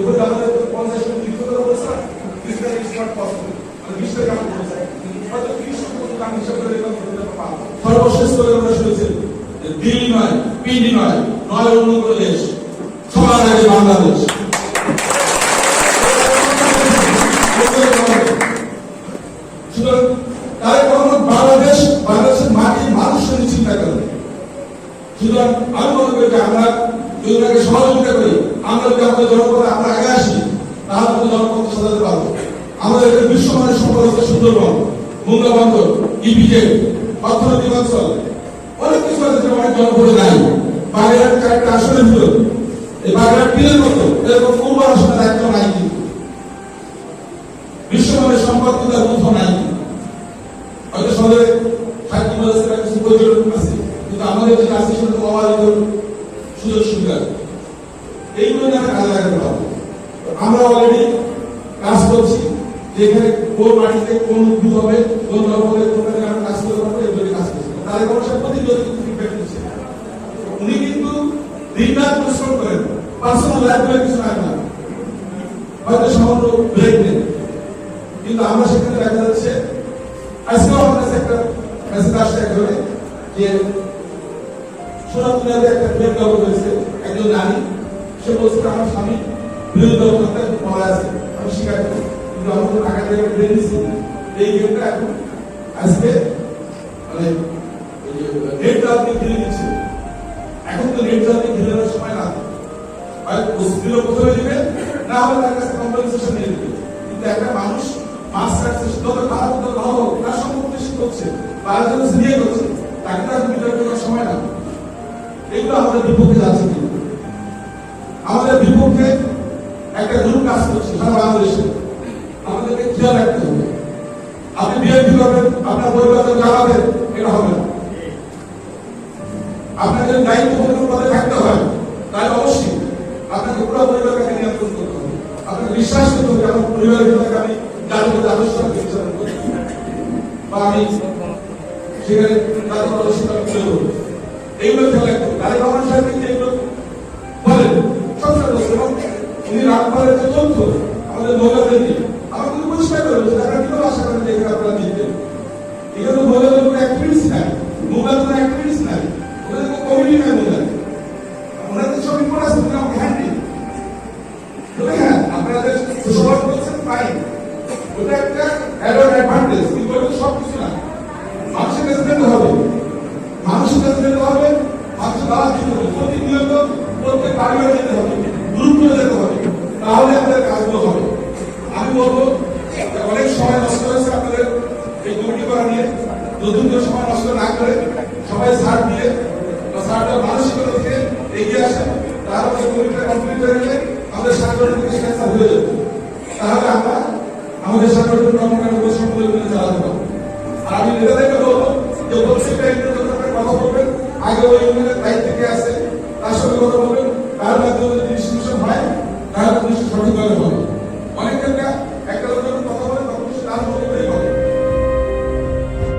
বলেছেন আমাদের পঞ্চাশ জন লিখিত দিস ইজ নট পসিবল মানে বিশ তারিখ হয়তো তিরিশ জন পর্যন্ত হিসাব করে এরকম করতে সর্বশেষ করে আমরা শুনেছেন দিল্লি নয়, পিন্ডি নয় নয় অন্য কোনো দেশ সবার আগে বাংলাদেশ মাটি মানুষের চিন্তা করে সুতরাং আমি মনে করি আমরা যদি সহযোগিতা করি আমরা যদি আমাদের জনপদে আমরা আগে আসি, তাহলে আমরা জনপদ সাজাতে পারব। আমাদের এখানে বিশ্বমানের সম্পদ আছে সুন্দরবন মুঙ্গা বন্দর ইপিজে অর্থনৈতিক অঞ্চল অনেক কিছু আছে যেটা অনেক জনপদে নাই। বাগেরহাট কয়েকটা আসনের ভিতর এই বাগেরহাট টিলের মতো, এরকম পূর্ব আসনের একটা নাই কিন্তু। বিশ্বমানের সম্পদ কিন্তু আর কোথাও নাই। হয়তো শহরে সাহিত্য মাদ্রাসার কিছু পর্যটন আছে, কিন্তু আমাদের যে আছে সেটা তো অবাধিত সুযোগ সুবিধা। এইগুলো নিয়ে আমরা অলরেডি কাজ করছি যে এখানে কোন মাটিতে কোন উদ্ভিদ হবে, কোন জলপদে কোনটা আমরা কাজ করতে পারব কাজ করছি। তাদের কোনো উনি কিন্তু দিন রাত পরিশ্রম করেন, পার্সোনাল লাইফ বলে কিছু না। হয়তো সামান্য ব্রেক নেন কিন্তু আমরা সেখানে দেখা যাচ্ছে, আজকেও আমার কাছে একটা মেসেজ আসছে একজনে, যে সোনাতুলিয়াতে একটা প্রেম কাপড় হয়েছে, একজন নারী সে বলছে আমার স্বামী বিরোধী দল করতে আছে। আমি স্বীকার করি। কিন্তু আমি তো টাকা দিয়ে ব্রেন দিচ্ছি এই গেমটা এখন আজকে মানে দিচ্ছে এখন তো দেওয়ার সময় না। হয় প্রথমে দিবে না হলে তার কাছে কম্পেনসেশন নিয়ে কিন্তু একটা মানুষ রাখছে যত খারাপ তত ভালো তার সম্পর্কে সে করছে তার জন্য সে নিয়ে করছে, তাকে তার বিতর্ক করার সময় না। এগুলো আমাদের বিপক্ষে যাচ্ছে আমাদের বিপক্ষে একটা গ্রুপ কাজ করছে, সারা বাংলাদেশে। আমাদেরকে খেয়াল রাখতে হবে। আপনি বিএনপি করবেন, আপনার পরিবর্তন জানাবেন এটা হবে না। আপনাকে দায়িত্ব পদে থাকতে হয় তাহলে অবশ্যই আপনাকে পুরো পরিবারকে নিয়ন্ত্রণ করতে হবে। আপনাকে বিশ্বাস করতে হবে, আমার পরিবারের ভিতরে আমি জাতীয় আদর্শ বিচরণ করি বা আমি সেখানে জাতীয় আদর্শ তুলে ধরবো এইগুলো খেয়াল রাখতে হবে। তারেক রহমান সাহেব কিন্তু উনি রামপালের যে তথ্য, আমাদের মহিলাদের নিয়ে। আমার কিন্তু পরিষ্কার করে বলছেন আপনারা কীভাবে আশা করেন যে এখানে আপনারা জিতবেন? এখানে তো মহিলাদের কোনো অ্যাক্টিভিটিস নাই। মহিলাদের কোনো অ্যাক্টিভিটিস নাই। ওদের কমিটি নাই মহিলাদের। ওনাদের সব আমাকে হ্যাঁ আপনাদের সুসংবাদ বলছেন ওটা একটা অ্যাডভান্ট অ্যাডভান্টেজ কিন্তু ওটা সব কিছু না। মানুষের যেতে হবে। মানুষের হবে, মানুষের দাওয়াত দিতে হবে। প্রতিনিয়ত প্রত্যেক বাড়ি যেতে হবে গ্রুপ করে যেতে হবে তাহলে আমাদের কাজগুলো হবে আমি বলব যে অনেক সময় নষ্ট হয়েছে আপনাদের এই কমিটি করা নিয়ে নতুন করে সময় নষ্ট না করে সবাই ছাড় দিয়ে বা ছাড়টা মানসিকতা থেকে এগিয়ে আসেন তাহলে এই কমিটিটা কমপ্লিট করে গেলে আমাদের সাংগঠনিক শিক্ষা হয়ে যাবে তাহলে আমরা আমাদের সাংগঠনিক কর্মকাণ্ড সম্পূর্ণ করে চালাতে পারব আর আমি নেতাদেরকে বলব যে প্রত্যেকটা কথা আপনারা কথা বলবেন, আগে ওই ইউনিয়নের দায়িত্ব কে আছে তার সঙ্গে কথা বলবেন, তার মাধ্যমে ডিস্ট্রিবিউশন হয় জিনিসটা সঠিকভাবে হবে।